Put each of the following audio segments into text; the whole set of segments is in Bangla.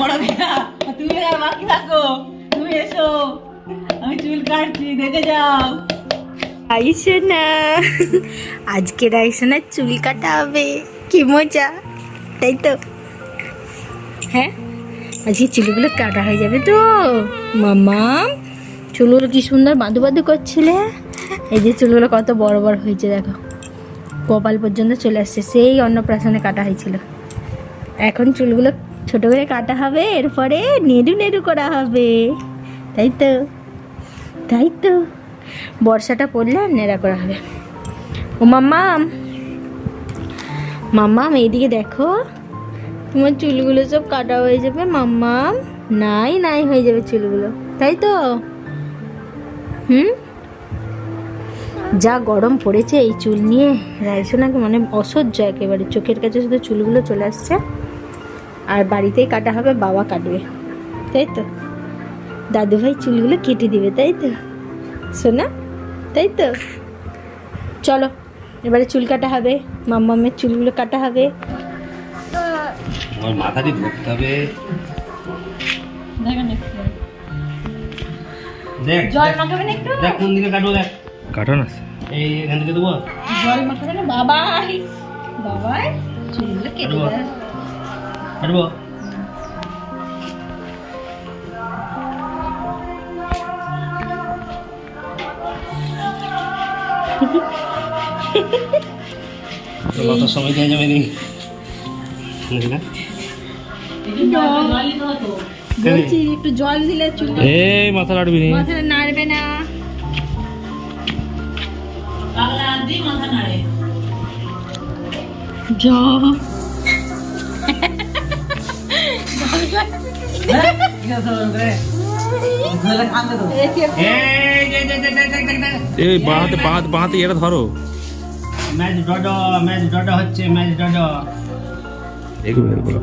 বড় ভাইয়া তুমি আর বাকি থাকো। তুমি এসো। আমি চুল কাটছি, দেখে যাও। আজকে চুল কাটা হবে। কি মজা। তাই তো। হ্যাঁ? আজকে চুলগুলো কাটা হয়ে যাবে তো। মামা, চুলগুলো কি সুন্দর বাঁধু বাঁধু করছিলে? এই যে চুলগুলো কত বড় বড় হয়েছে, দেখো। কপাল পর্যন্ত চলে আসছে। সেই অন্নপ্রাশনে কাটা হয়েছিল। এখন চুলগুলো ছোট করে কাটা হবে, এরপরে নেড়ু নেড়ু করা হবে। তাই তো তাই তো। বর্ষাটা পড়লে আর নেড়া করা হবে। ও মাম্মাম মাম্মাম, এইদিকে দেখো। তোমার চুলগুলো সব কাটা হয়ে যাবে, মাম্মাম। নাই নাই হয়ে যাবে চুলগুলো। তাই তো? হুম? যা গরম পড়েছে এই চুল নিয়ে, রাইসোনাকে মানে অসহ্য একেবারে। চোখের কাছে শুধু চুলগুলো চলে আসছে। আর বাড়িতেই কাটা হবে বাবা কাটবে। তাই তো? দাদু ভাই চুলগুলো কেটে দিবে তাই তো? শোনা তাই তো? চলো এবারে চুল কাটা হবে মাম্মামের চুলগুলো কাটা হবে। আমার মাথাটি ধরতে হবে। দেখেন একটু। দেখ জল দেখ, মাখাবেন একটু? দেখ কোন দিকে কাটবো দেখ। কাটো না। এই এখান থেকে দেবো? জল মাখাবেন না? বাবাই বাবাই চুলগুলো কেটে দেয় কাটবো তো কত সময় দিয়ে যাবে নি। নাকি না? বলছি একটু জল দিলে চুল এই মাথা লাড়বি নি। মাথাটা নাড়বে না। পাগলা আদি মাথা নাড়ে। যে। এই বাঁহাতে বাঁহাতে বাঁহাতে এটা ধরো। ম্যাচ ডড ম্যাচ ডড হচ্ছে ম্যাচ ডড এগুলো এগুলো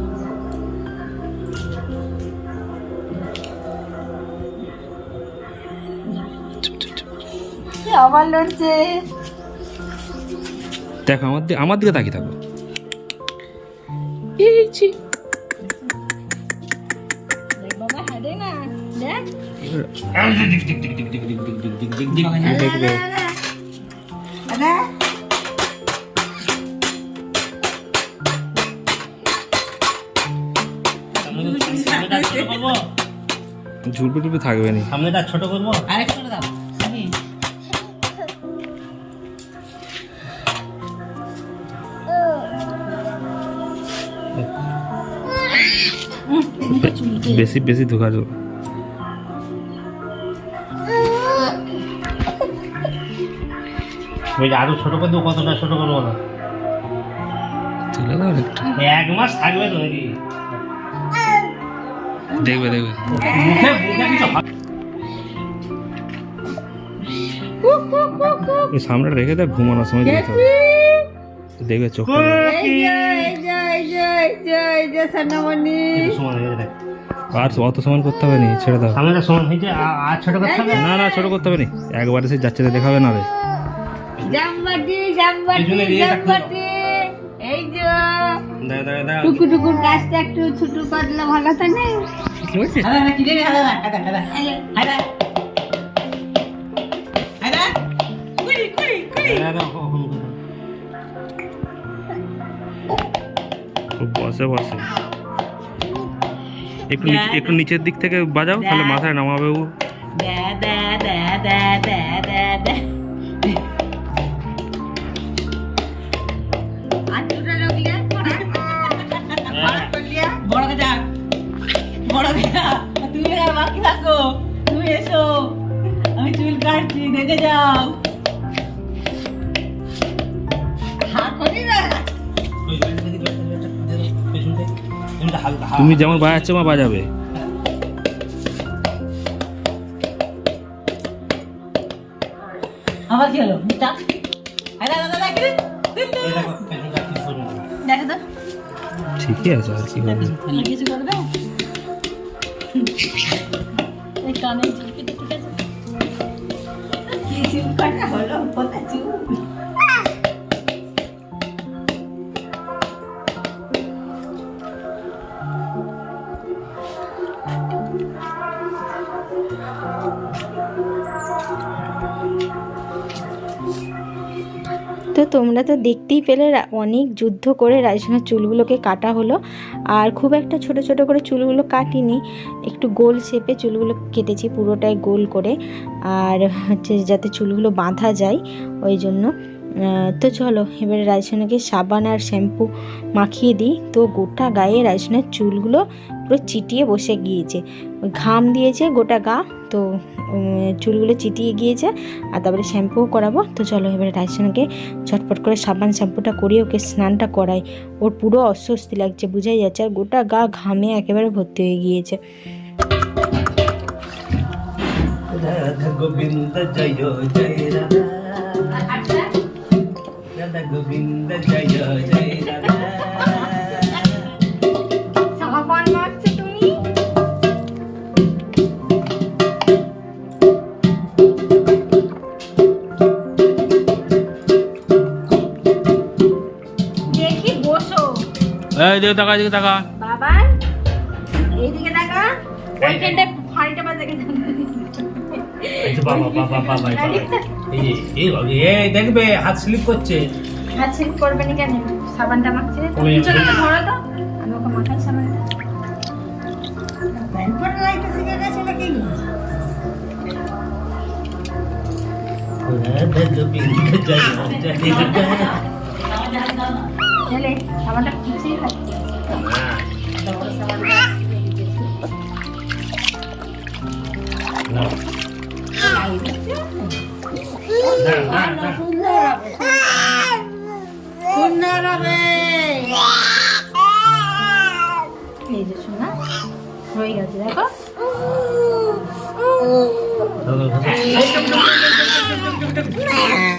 আবার লড়ছে? দেখো আমার দিকে আমার দিকে তাকিয়ে থাকো। এই হাঁটে না দেখ দেখবে সামনেটা ছোট করব ঝুলপি টুপি থাকবে না সামনেটা ছোট করব আরেকটা দাও বেশি বেশি ধোকা ওই যে আরও ছোট করে দেবো কতটা ছোট করব না তুলে দাও একটু এক মাস থাকবে তো নাকি? দেখবে দেখবে। মুখে মুখে কিছু ওই সামনে রেখে দেয় ঘুমানোর সময় দিতে হবে। দেখবে চোখ একটু সমান হয়ে গেছে দেখ। আর অত সমান করতে হবে না ছেড়ে দাও। সামনেটা সমান হয়েছে আর ছোট করতে হবে? না না ছোট করতে হবে না। একবারে সে যাচ্ছে দেখাবে না রে। জামবাটি জামবাটি। জামবাটি এই যে দাঁড়া দাঁড়া দাঁড়া। টুকু টুকুর গাছটা একটু ছোট করলে ভালো তো ও বসে বসে। একটু নিচে- একটু নিচের দিক থেকে বাজাও তাহলে মাথায় নামাবে ও। দা দা দা দা দা দা দা বড় কথা। বড় কথা। তুমি আর বাকি থাকো। তুমি এসো। আমি চুল কাটছি দেখে যাও। তুমি যেমন বাজাচ্ছো মা বাজাবে। আবার কি হলো? মিটা আরে দাদা দেখি এই দেখো, পেছনটা কি পর্যন্ত। দেখো তো। ঠিকই আছে আর কি হবে? কিছু করবে? এই কানে ঠিক আছে কি চুল কাটা হলো কোথা চুল। তো তোমরা তো দেখতেই পেলে অনেক যুদ্ধ করে রাজনার চুলগুলোকে কাটা হলো। আর খুব একটা ছোট ছোট করে চুলগুলো কাটিনি, একটু গোল শেপে চুলগুলো কেটেছি পুরোটাই গোল করে। আর হচ্ছে যাতে চুলগুলো বাঁধা যায়, ওই জন্য। তো চলো, এবারে রাইসনাকে সাবান আর শ্যাম্পু মাখিয়ে দিই। তো গোটা গায়ে রাইসনের চুলগুলো পুরো চিটিয়ে বসে গিয়েছে। ঘাম দিয়েছে গোটা গা, তো চুলগুলো চিটিয়ে গিয়েছে আর তারপরে শ্যাম্পুও করাবো। তো চলো, এবারে রাইসনাকে ঝটপট করে সাবান শ্যাম্পুটা করিয়ে ওকে স্নানটা করাই। ওর পুরো অস্বস্তি লাগছে, বুঝাই যাচ্ছে আর গোটা গা ঘামে একেবারে ভর্তি হয়ে গিয়েছে। গোবিন্দ জয় জয় গোবিন্দ জয় জয় এই দিকে টাকা দিকে টাকা বাবা এইদিকে দেখা ওইখানটা ফাড়িটা বাজে এই বাবা বাবা বাবা বাবা এই এই বাবা এই দেখবে হাত স্লিপ করছে। হাত সিল্প করবে না। কেন সাবানটা মাখছে চলো তো ধরো তো। আমি ওকে মাখাই সাবানটা। রাধা সাবানটা কিছুই খাচ্ছি 굿나라베 이제 주나? 저희 가지다가